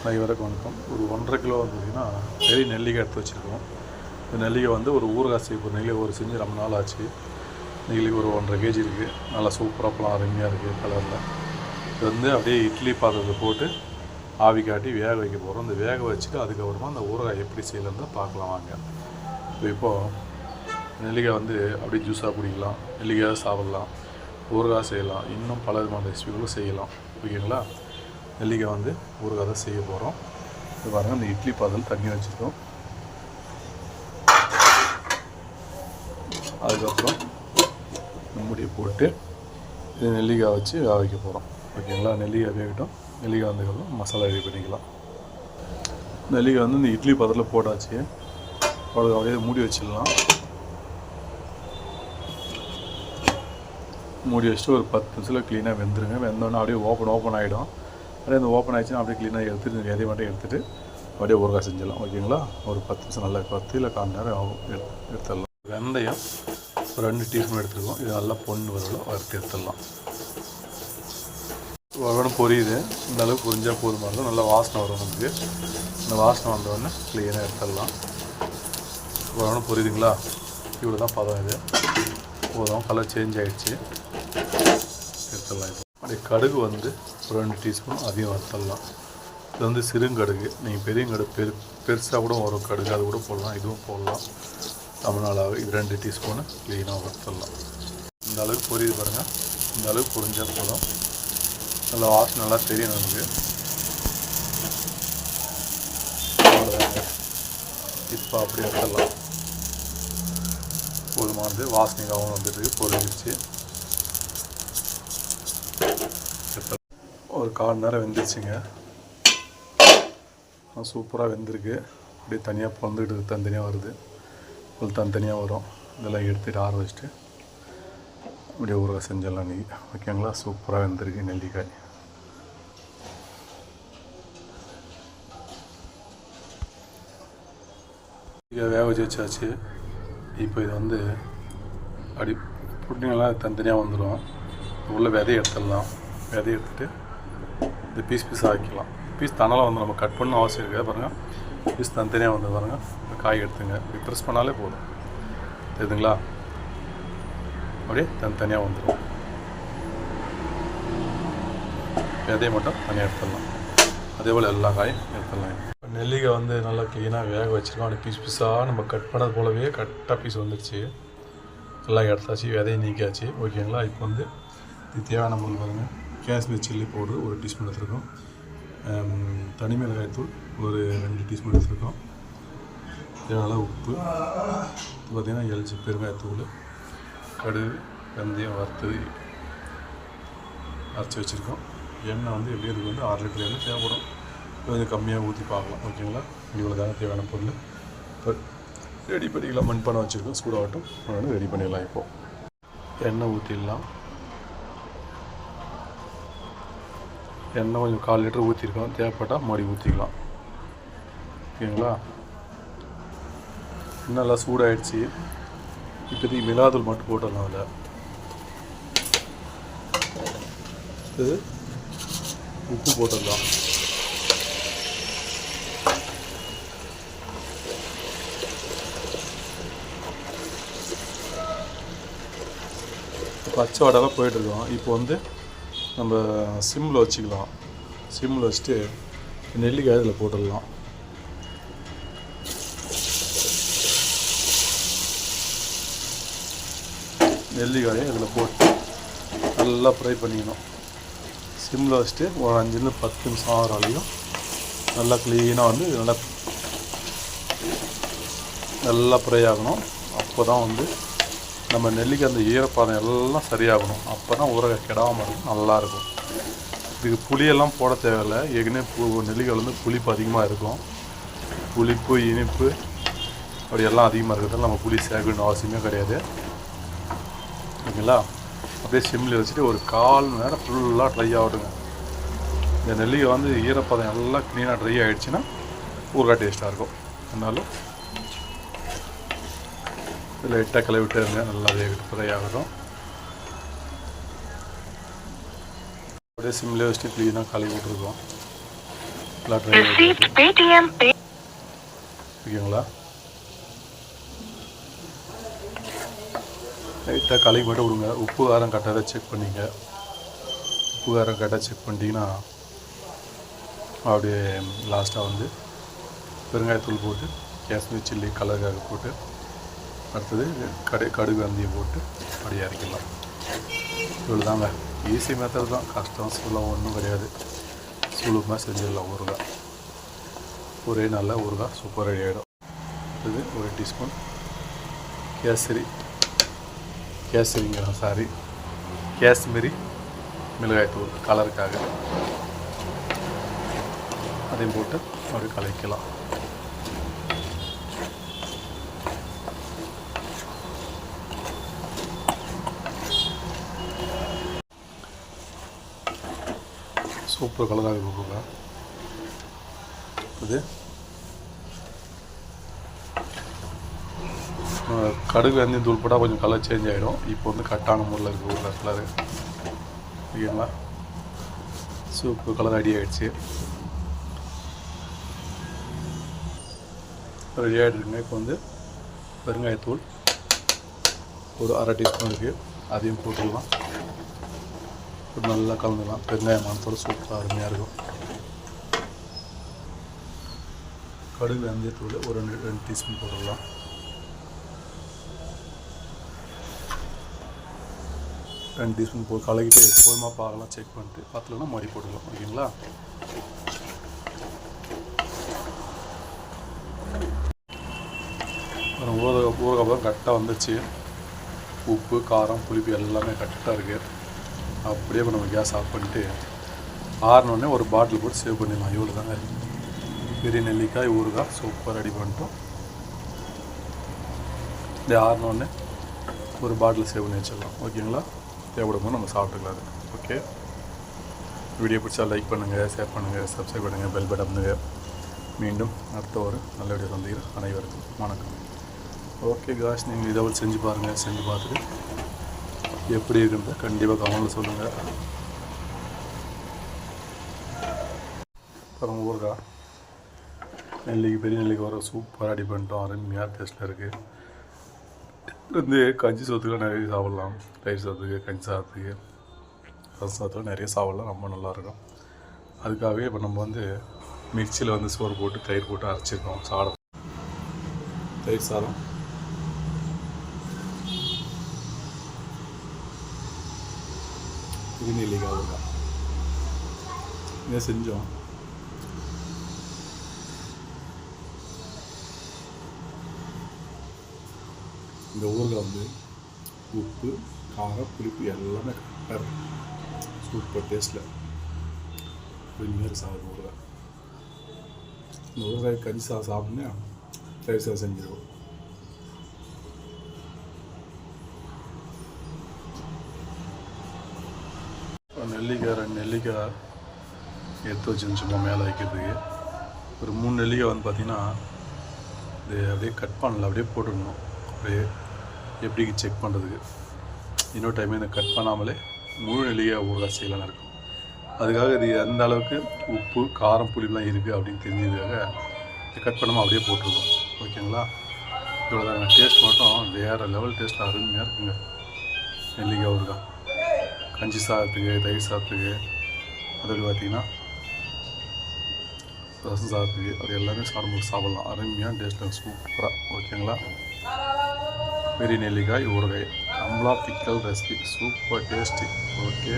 அனைவருக்கும் வணக்கம். ஒரு ஒன்றரை கிலோ பார்த்தீங்கன்னா பெரிய நெல்லிக்காய் எடுத்து வச்சுருக்கோம். இந்த நெல்லிக்காய் வந்து ஒரு ஊறுகாய் செய்ய போகிற நெல்லிக்காய் ஒரு செஞ்சு ரொம்ப நாள் ஆச்சு. நெல்லிக்காய் ஒரு ஒன்றரை கேஜி இருக்குது நல்லா சூப்பராக பழம் அருமையாக இருக்குது கலரில் இது வந்து அப்படியே இட்லி பாத்திரத்தில் போட்டு ஆவி காட்டி வேக வைக்க போகிறோம் இந்த வேக வச்சுட்டு அதுக்கப்புறமா அந்த ஊறுகாய் எப்படி செய்யலாம்னு பார்க்கலாம் வாங்க. இப்போ இப்போது நெல்லிக்காய் வந்து அப்படியே ஜூஸாக குடிக்கலாம். நெல்லிக்காய் சாப்பிட்லாம். ஊறுகாய் செய்யலாம். இன்னும் பல விதமான ரெசிபிகளும் செய்யலாம். ஓகேங்களா? நெல்லிக்காய் வந்து ஒரு கதை செய்ய போகிறோம் இது பாருங்கள் இந்த இட்லி பாதல் தண்ணி வச்சுருக்கோம். அதுக்கப்புறம் மூடியை போட்டு இது நெல்லிக்காய் வச்சு வேக வைக்க போகிறோம் ஓகேங்களா நெல்லிக்காய் வேகட்டும். நெல்லிக்காய் வந்ததுக்கப்புறம் மசாலா ரெடி பண்ணிக்கலாம். நெல்லிக்காய் வந்து இந்த இட்லி பாத்திரத்தில் போட்டாச்சு. அவ்வளோ அப்படியே மூடி வச்சிடலாம். மூடி வச்சுட்டு ஒரு பத்து நிமிஷத்தில் க்ளீனாக வெந்துருங்க. வெந்தோடனே அப்படியே ஓப்பன் ஓப்பன் ஆகிடும் அப்படியே அந்த ஓப்பன் ஆகிடுச்சுன்னா அப்படியே க்ளீனாக எடுத்துட்டு இந்த விதையை மட்டும் எடுத்துகிட்டு அப்படியே ஊறுகாய் செஞ்சிடலாம். ஓகேங்களா? ஒரு பத்து நிமிஷம் நல்லா பத்து இல்லை கால் நேரம் ஆகும். எடுத்து எடுத்துடலாம். வெந்தயம் ஒரு ரெண்டு டீஸ்பூன் எடுத்துருக்கோம். இது நல்லா பொண்ணு வரல வறுத்து எடுத்துடலாம். வரணும் பொரியுது. இந்த அளவுக்கு பொரிஞ்சால் போதுமா இருக்கும் நல்லா வாசனை வரும் நமக்கு. இந்த வாசனை வந்தவொடனே க்ளீனாக எடுத்துடலாம். வரணும் பொரியுதுங்களா? இவ்வளோ தான் பதம் இது. போதும். கலர் சேஞ்ச் ஆகிடுச்சு எடுத்துடலாம். இந்த கடுகு வந்து ஒரு ரெண்டு டீஸ்பூன் அதையும் வறுத்தரலாம். இது வந்து சிறுங்கடுகு. நீங்கள் பெரிய கடுகு பெரு பெருசாக கூட வரும் கடுகு. அது கூட போடலாம். இதுவும் போடலாம். தமிழ்நாளாக இது ரெண்டு டீஸ்பூனு க்ளீனாக வறுத்தரலாம். இந்த அளவுக்கு பொரியுது பாருங்கள் இந்த அளவுக்கு பொரிஞ்சால் போதும். நல்லா வாசனை நல்லா தெரியும் நமக்கு. இப்போ அப்படியே எடுத்துடலாம் போதுமானது. வாசனைக்காகவும் வந்துட்டு பொரிஞ்சிருச்சு. ஒரு கால் நேரம் வெந்துருச்சுங்க. சூப்பராக வெந்திருக்கு. அப்படியே தனியாக பிறந்துக்கிட்டு தனித்தனியாக வருது. ஒரு தனித்தனியாக வரும். இதெல்லாம் எடுத்துகிட்டு ஆற வச்சுட்டு அப்படியே ஊறுகாய் செஞ்சிடலாம் நீ ஓகேங்களா? சூப்பராக வெந்திருக்கு நெல்லிக்காய். வேக வச்சு வச்சாச்சு. இப்போ இது வந்து அப்படி புட்டிங்கெல்லாம் தனித்தனியாக வந்துடும் உள்ள விதைய எடுத்துடலாம். விதைய எடுத்துகிட்டு இந்த பீஸ் பீஸ் ஆக்கிக்கலாம் பீஸ் தனால் வந்து நம்ம கட் பண்ண அவசியம் இருக்காது. பாருங்கள் பீஸ் தனித்தனியாக வந்து பாருங்கள் இந்த காய் எடுத்துங்க. இப்படி ப்ரெஸ் பண்ணாலே போதும். தெரியுதுங்களா? அப்படியே தனித்தனியாக வந்துடும். விதையை மட்டும் தனியாக எடுத்துடலாம். அதே போல் எல்லா காயும் எடுத்துடலாம். நெல்லிக்காய் வந்து நல்லா க்ளீனாக வேக வச்சுருக்கோம். அப்படியே பீஸ் பீஸாக நம்ம கட் பண்ணது போலவே கரெக்டாக பீஸ் வந்துடுச்சு எல்லாம் எடுத்தாச்சு. விதையை நீக்கியாச்சு. ஓகேங்களா? இப்போ வந்து இது தேவையான பொருள் பாருங்கள் காஷ்மீர் சில்லி பவுடர் ஒரு டீஸ்பூன் எடுத்துருக்கோம். தனி மிளகாய் தூள் ஒரு ரெண்டு டீஸ்பூன் எடுத்துருக்கோம். தேவையான உப்பு. இது பார்த்திங்கன்னா எல்ஜி பெருங்காயத்தூள் கடுகு வெந்தயம் வறுத்தது அரைச்சி வச்சுருக்கோம். எண்ணெய் வந்து எப்படி வந்து ஆறு லிட்டர் எண்ணெய் தேவைப்படும். கொஞ்சம் கம்மியாக ஊற்றி பார்க்கலாம். ஓகேங்களா? இவ்வளோ தானே தேவையான பொருள். இப்போ ரெடி பண்ணிக்கலாம். மண்பானை வச்சுருக்கோம். சூடாகட்டும். ரெடி பண்ணிடலாம் இப்போது எண்ணெய் ஊற்றிடலாம் எண்ணெய் கொஞ்சம் கால் லிட்டர் ஊற்றிருக்கோம் தேவைப்பட்டால் மறுபடி ஊற்றிக்கலாம் ஓகேங்களா? நல்லா நல்லா இப்போ இப்போதைக்கு மிளகாத்தூள் மட்டும் போட்டுடலாம் அதில். இது உப்பு போட்டுடலாம். பச்சை வடலாம் போயிட்டுருக்கோம். இப்போ வந்து நம்ம சிம்மில் வச்சுக்கலாம். சிம்மில் வச்சுட்டு நெல்லிக்காய் இதில் போட்டுடலாம். நெல்லிக்காயை இதில் போட்டு நல்லா ஃப்ரை பண்ணிக்கணும் சிம்மில் வச்சுட்டு ஒரு அஞ்சுலேருந்து பத்து நிமிஷம் ஆகிற வரையும் நல்லா க்ளீனாக வந்து நல்லா நல்லா ஃப்ரை ஆகணும். அப்போ தான் வந்து நம்ம நெல்லிக்கு அந்த ஈரப்பதம் எல்லாம் சரியாகணும். அப்போ தான் ஊறுகாய் கெடாமல் இருக்கும். நல்லாயிருக்கும். இதுக்கு புளியெல்லாம் போட தேவையில்லை. ஏற்கனவே பு நெல்லிக்காய் வந்து புளிப்பு அதிகமாக இருக்கும். புளிப்பு இனிப்பு அப்படி எல்லாம் அதிகமாக இருக்கிறதால நம்ம புளி சேர்க்கணும் அவசியமே கிடையாது. ஓகேங்களா? அப்படியே சிம்மில் வச்சுட்டு ஒரு கால் மணி நேரம் ஃபுல்லாக ட்ரை ஆகட்டுங்க. இந்த நெல்லிக்காய் வந்து ஈரப்பதம் எல்லாம் க்ளீனாக ட்ரை ஆகிடுச்சுன்னா ஊறுகாய் டேஸ்ட்டாக இருக்கும். இருந்தாலும் இதில் எட்டை கிளை விட்டுருங்க நல்லா வேக ஃப்ரை ஆகட்டும். அப்படியே சிம்லேயே வச்சுட்டு க்ளீனாக கழுவி விட்ருக்கோம் நல்லா ட்ரை. ஓகேங்களா? லைட்டாக கலக்கி மட்டும் விடுங்க உப்பு காரம் கரெக்டாக செக் பண்ணிங்க. உப்பு காரம் கரெக்டாக செக் பண்ணிட்டீங்கன்னா அப்படியே லாஸ்ட்டாக வந்து பெருங்காயத்தூள் போட்டு காஷ்மீர் சில்லி கலருக்காக போட்டு அடுத்தது கடை கடுகு வெந்தயம் போட்டு அப்படியே இறக்கிடலாம் இவ்வளோ தாங்க ஈஸி மெத்தட் தான். கஷ்டம் சொல்ல ஒன்றும் கிடையாது. சுலபமாக செஞ்சிடலாம். ஊறுகாய். ஒரே நல்ல ஊறுகாய் சூப்பர் ரெடி ஆகிடும் இது ஒரு டீஸ்பூன் கேசரி. கேசரிங்கிறோம் சாரி காஷ்மீரி மிளகாய்த்தூள் கலருக்காக அதையும் போட்டு அப்படியே கலக்கலாம். சூப்பர் கலராக இருக்குங்க இது. கடுகு வெந்தயம் தூள் போட்டால் கொஞ்சம் கலர் சேஞ்ச் ஆகிடும் இப்போ வந்து கட்டான முறையில் இருக்குது ஒரு கலரு ஓகேங்களா சூப்பர் கலர் ரெடி ஆகிடுச்சு ரெடி ஆகிடுங்க இப்போ வந்து பெருங்காயத்தூள் ஒரு அரை டீஸ்பூன் இருக்குது அதையும் போட்டுடலாம் ஒரு நல்லா கலந்துக்கலாம் வெங்காய மணத்தோட சூப்பராக அருமையாக இருக்கும். கடுகு வெந்தயத்தூள் ஒரு ரெண்டு ரெண்டு டீஸ்பூன் போட்டுடலாம். ரெண்டு டீஸ்பூன் போ கலக்கிட்டு போதுமா பார்க்கலாம் செக் பண்ணிட்டு பார்த்துலன்னா மறுபடி போட்டுக்கலாம். ஓகேங்களா? அப்புறம் ஊறுகாய் கரெக்டாக வந்துச்சு. உப்பு காரம் புளிப்பு எல்லாமே கரெக்டாக இருக்குது அப்படியே இப்போ நம்ம கேஸ் ஆஃப் பண்ணிட்டு ஆறினோடனே ஒரு பாட்டில் போட்டு சேவ் பண்ணிடலாம். இவ்வளோ தாங்க பெரிய நெல்லிக்காய் ஊறுகாய் சூப்பர் ரெடி பண்ணிட்டோம். இந்த ஆறினோடனே ஒரு பாட்டில் சேவ் பண்ணி வச்சிடலாம். ஓகேங்களா தேவைப்படும் போது நம்ம சாப்பிட்டுக்கலாம் ஓகே வீடியோ பிடிச்சா லைக் பண்ணுங்கள் ஷேர் பண்ணுங்கள் சப்ஸ்கிரைப் பண்ணுங்கள் பெல் பட்டன் பண்ணுங்கள் மீண்டும் அடுத்த ஒரு நல்ல வீடியோ சந்திக்கிறேன். அனைவருக்கும் வணக்கம். ஓகே காஷ் நீங்கள் இதை செஞ்சு பாருங்கள் செஞ்சு பார்த்துட்டு எப்படி இருக்குன்றத கண்டிப்பாக கமெண்ட்டில் சொல்லுங்கள் அப்புறம் ஊறுகாய் நெல்லிக்கு பெரிய நெல்லிக்கு வர சூப்பராக ரெடி பண்ணிட்டோம். அருமையாக டேஸ்ட்டில் இருக்குது வந்து கஞ்சி சோத்துக்குலாம் நிறைய சாப்பிட்லாம். தயிர் சாத்துக்கு கஞ்சி சாதத்துக்கு. ரசம் சாத்துக்கு நிறைய சாப்பிட்லாம். ரொம்ப நல்லாயிருக்கும் அதுக்காகவே இப்போ நம்ம வந்து மிக்சியில் வந்து சோறு போட்டு தயிர் போட்டு அரைச்சிருக்கோம். சாதம். தயிர் சாதம். இது நெல்லிக்காய் இதை செஞ்சோம்? இந்த ஊறுகாய் வந்து உப்பு காரம் புளிப்பு எல்லாமே கரெக்டாக இருக்கும். சூப்பர் டேஸ்ட்டில் வெந்நீர் சாதம் ஊறுகாய் இந்த ஊறுகாய் கறி சாதம் சாப்பிட்னா தயிர் சாதம் செஞ்சிருவோம். நெல்லிக்காய் ரெண்டு நெல்லிக்காய் எடுத்து வச்சுருந்து சும்மா மேலே வைக்கிறதுக்கு. ஒரு மூணு நெல்லிக்காய் வந்து பார்த்திங்கன்னா இது அப்படியே கட் பண்ணல அப்படியே போட்டுடணும். அப்படியே எப்படி செக் பண்ணுறதுக்கு இன்னொரு டைம் இந்த கட் பண்ணாமலே முழு நெல்லிக்காய் ஊறுகாய் செய்யலாம் இருக்கும். அதுக்காக இது எந்த அளவுக்கு உப்பு காரம் புளிலாம் இருக்குது அப்படின்னு தெரிஞ்சதுக்காக இதை கட் பண்ணாமல் அப்படியே போட்டிருக்கோம் ஓகேங்களா? இவ்வளோதாங்க டேஸ்ட் மட்டும் வேறு லெவல் டேஸ்ட்டில் அருமையாக இருக்குங்க. நெல்லிக்காய் ஊறுகாய். கஞ்சி சாதத்துக்கு தயிர் சாதத்துக்கு அதோடு பார்த்தீங்கன்னா ரசம் சாதத்துக்கு அது எல்லாமே சாப்பிடும்போது சாப்பிட்லாம். அருமையாக டேஸ்ட்டாக சூப்பராக ஓகேங்களா? பெரிய நெல்லிக்காய் ஊறுகாய். Amla pickle recipe super tasty okay.